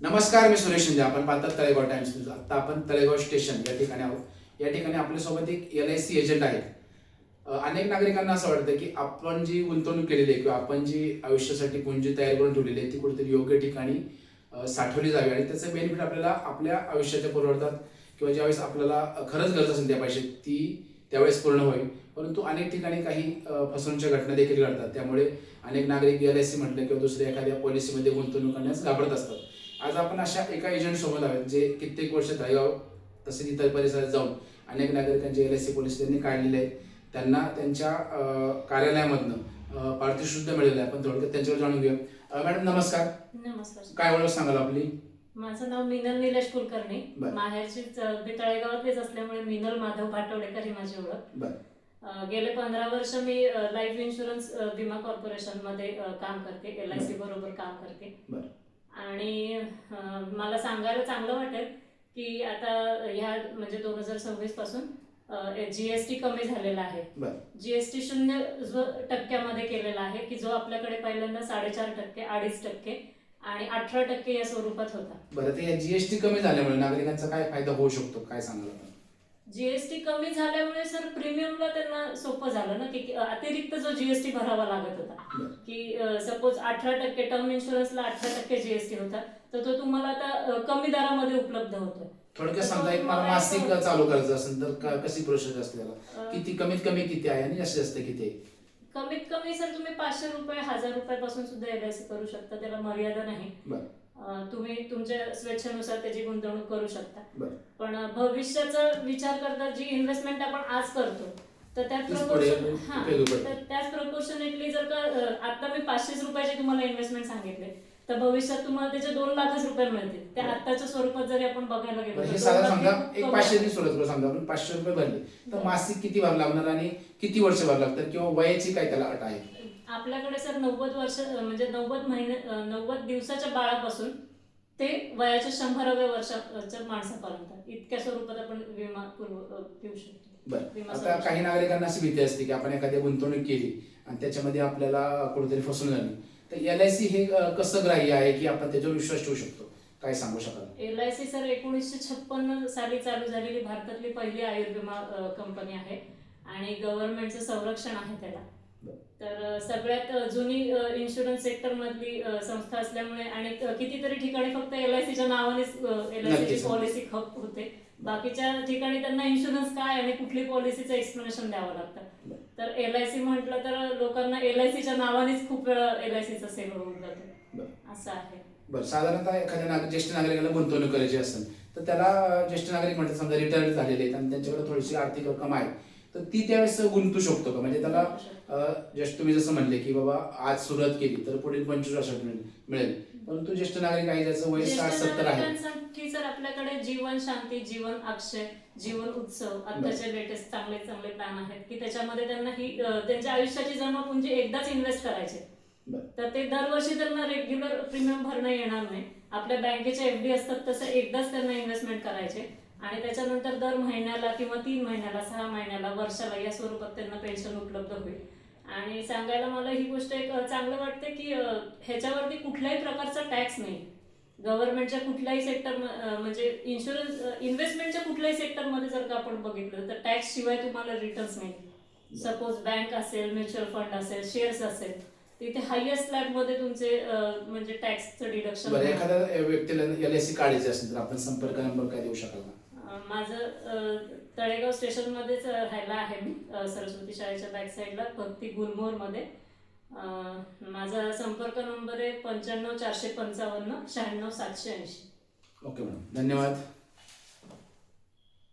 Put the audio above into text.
नमस्कार मी सुरेश शिंदे. आपण पाहतात तळेगाव टाइम्स न्यूज आता आपण तळेगाव स्टेशन या ठिकाणी आहोत. या ठिकाणी आपल्यासोबत एक एल आय सी एजंट आहेत. अनेक नागरिकांना असं वाटतं की आपण जी गुंतवणूक केलेली आहे किंवा आपण जी आयुष्यासाठी पुंजी तयार करून ठेवलेली आहे ती कुठेतरी योग्य ठिकाणी साठवली जावी आणि त्याचं बेनिफिट आपल्याला आपल्या आयुष्याच्या पुरवतात किंवा ज्यावेळेस आपल्याला खरंच गरज असेल त्या पैसे ती त्यावेळेस पूर्ण होईल. परंतु अनेक ठिकाणी काही अ, फसवणूकच्या घटना देखील घडतात. त्यामुळे अनेक नागरिक एल आय सी म्हटलं किंवा दुसऱ्या एखाद्या पॉलिसीमध्ये गुंतवणूक करण्यास घाबरत असतात. आज आपण अशा एका एजंट सोबत आहोत जे कित्येक वर्ष तळेगाव तसेच इतर परिसरात जाऊन अनेक नागरिकांचे एल आय सी पॉलिसी त्यांनी काढलेले आहेत. त्यांना त्यांच्या कार्यालयामधनं पारितोषिक मिळेलं आहे. आपण थोडक्यात त्यांच्यावर जाणून घेऊया. अ, मॅडम नमस्कार. नमस्कार काय ओळख सांगाल आपली? माझं नाव मिनल निलेश कुलकर्णी. माहेरची तळेगावातलीच असल्यामुळे मिनल माधव भाटवडेकर ही माझी ओळख. गेले पंधरा वर्ष मी लाईफ इन्शुरन्स विमा कॉर्पोरेशनमध्ये काम करते. एल आय सी बरोबर काम करते. आणि मला सांगायला चांगलं वाटेल की आता ह्या म्हणजे दोन हजार सव्वीसपासून जीएसटी कमी झालेला आहे. जीएसटी शून्य जो टक्क्यामध्ये केलेला आहे की जो आपल्याकडे पहिल्यांदा साडेचार टक्के अडीच टक्के आणि अठरा टक्के या स्वरूपात होता. बरं ते जीएसटी कमी झाल्यामुळे नागरिकांचा काय फायदा होऊ शकतो? काय सांगाल आपण? जीएसटी कमी झाल्यामुळे सर प्रीमियमला त्यांना सोपं झालं ना की अतिरिक्त जो जीएसटी भरावा लागत होता. की सपोज अठरा टक्के टर्म इन्शुरन्सला अठरा टक्के जीएसटी होता तर तो तुम्हाला आता कमी दरामध्ये उपलब्ध होतोय. थोडक्यात समजा एक मला मासिक चालू करायचं असेल तर कशी प्रोसेस असते किती कमीत कमी किती आहे आणि जास्तीत जास्त किती आहे? कमीत कमी सर तुम्ही पाचशे रुपये हजार रुपयापासून सुद्धा एल आय सी करू शकता त्याला मर्यादा नाही. तुम्ही तुमच्या स्वेच्छेनुसार त्याची गुंतवणूक करू शकता. पण भविष्याचा विचार करता जी इन्व्हेस्टमेंट आपण आज करतो तर त्यात पुढे proportion- हा. तर त्याच प्रपोर्शनेटली जर का आता मी पाचशेच रुपयाचे तुम्हाला इन्व्हेस्टमेंट सांगितले तर भविष्यात तुम्हाला त्याचे दोन लाखच रुपये मिळतील त्या. आत्ताच्या स्वरूपात जरी आपण बघायला गेलो समजा एक पाचशे सुरुवात समजा आपण पाचशे रुपये भरले तर. मासिक किती भर लागणार आणि किती वर्ष भर लागतात किंवा वयाची काय त्याला अट आहे आपल्याकडे सर नव्वद वर्ष म्हणजे नव्वद महिने नव्वद दिवसाच्या बाळापासून ते वयाच्या शंभराव्या वर्षाच्या माणसापर्यंत इतक्या स्वरूपात आपण विमा घेऊ शकतो. बरं. आता. काही नागरिकांना अशी भीती असते की आपण एखादी गुंतवणूक केली आणि त्याच्यामध्ये आपल्याला कुठेतरी फसवून झाली. तर एल आय सी हे कसं ग्राह्य आहे की आपण त्याच्यावर विश्वास ठेवू शकतो? काय सांगू शकाल? एल आय सी सर एकोणीसशे छप्पन साली चालू झालेली भारतातली पहिली आयुर्विमा कंपनी आहे आणि गव्हर्नमेंटचं संरक्षण आहे त्याला. तर सगळ्यात जुनी इन्शुरन्स सेक्टर मधली संस्था असल्यामुळे आणि कितीतरी ठिकाणी फक्त एल आय सीच्या नावानेच एल आय. सीची पॉलिसी खप होते बाकीच्या ठिकाणी त्यांना इन्शुरन्स काय आणि कुठली पॉलिसीचं एक्सप्लेनेशन द्यावं लागतं. तर एल आय सी म्हटलं तर लोकांना एल आय सीच्या नावानेच खूप वेळा एल आय सीचा सेल होऊन जातो. असं आहे बरं साधारणतः एखाद्या नाग ज्येष्ठ नागरिकाला गुंतवणूक करायची असेल तर त्याला ज्येष्ठ नागरिक म्हणतात समजा रिटायर्ड झालेले आहेत आणि त्यांच्याकडे थोडीशी आर्थिक रक्कम आहे तर ती त्यावेळेस गुंतू शकतो का? म्हणजे त्याला जस्ट तुम्ही जसं म्हणले की बाबा आज सुरुवात केली तर पुढील पंचवीस वर्षात मिळेल. परंतु ज्येष्ठ नागरिक आहे ज्याचं वय साठ सत्तर आहे. सर आपल्याकडे जीवन शांती जीवन अक्षय जीवन उत्सव आताचे लेटेस्ट चांगले चांगले प्लॅन आहेत की त्याच्यामध्ये त्यांना ही त्यांच्या आयुष्याची जमापुंजी एकदाच इन्व्हेस्ट करायचे. तर ते दरवर्षी त्यांना रेग्युलर प्रीमियम भरणं येणार नाही. आपल्या बँकेचे एफ डी असतात तसं एकदाच त्यांना इन्व्हेस्टमेंट करायचे. आणि त्याच्यानंतर दर महिन्याला किंवा तीन महिन्याला सहा महिन्याला वर्षाला या स्वरूपात त्यांना पेन्शन उपलब्ध होईल. आणि सांगायला मला ही गोष्ट एक चांगलं वाटते की ह्याच्यावरती कुठल्याही प्रकारचा टॅक्स नाही. गव्हर्नमेंटच्या कुठल्याही सेक्टर म्हणजे इन्शुरन्स इन्व्हेस्टमेंटच्या कुठल्याही सेक्टरमध्ये जर का आपण बघितलं तर टॅक्स शिवाय तुम्हाला रिटर्न्स नाही. सपोज बँक असेल म्युच्युअल फंड असेल शेअर्स असेल तिथे हायएस्ट स्लॅबमध्ये तुमचे म्हणजे टॅक्सचं डिडक्शन एखाद्या व्यक्तीला एल आय सी काढायची असेल तर आपण संपर्क नंबर काय देऊ शकाल? माझं तळेगाव स्टेशनमध्येच राहायला आहे मी. सरस्वती शाळेच्या बॅक साईडला भक्ती गुलमोरमध्ये. माझा संपर्क नंबर आहे पंच्याण्णव चारशे पंचावन्न शहाण्णव सातशे ऐंशी. ओके मॅडम धन्यवाद.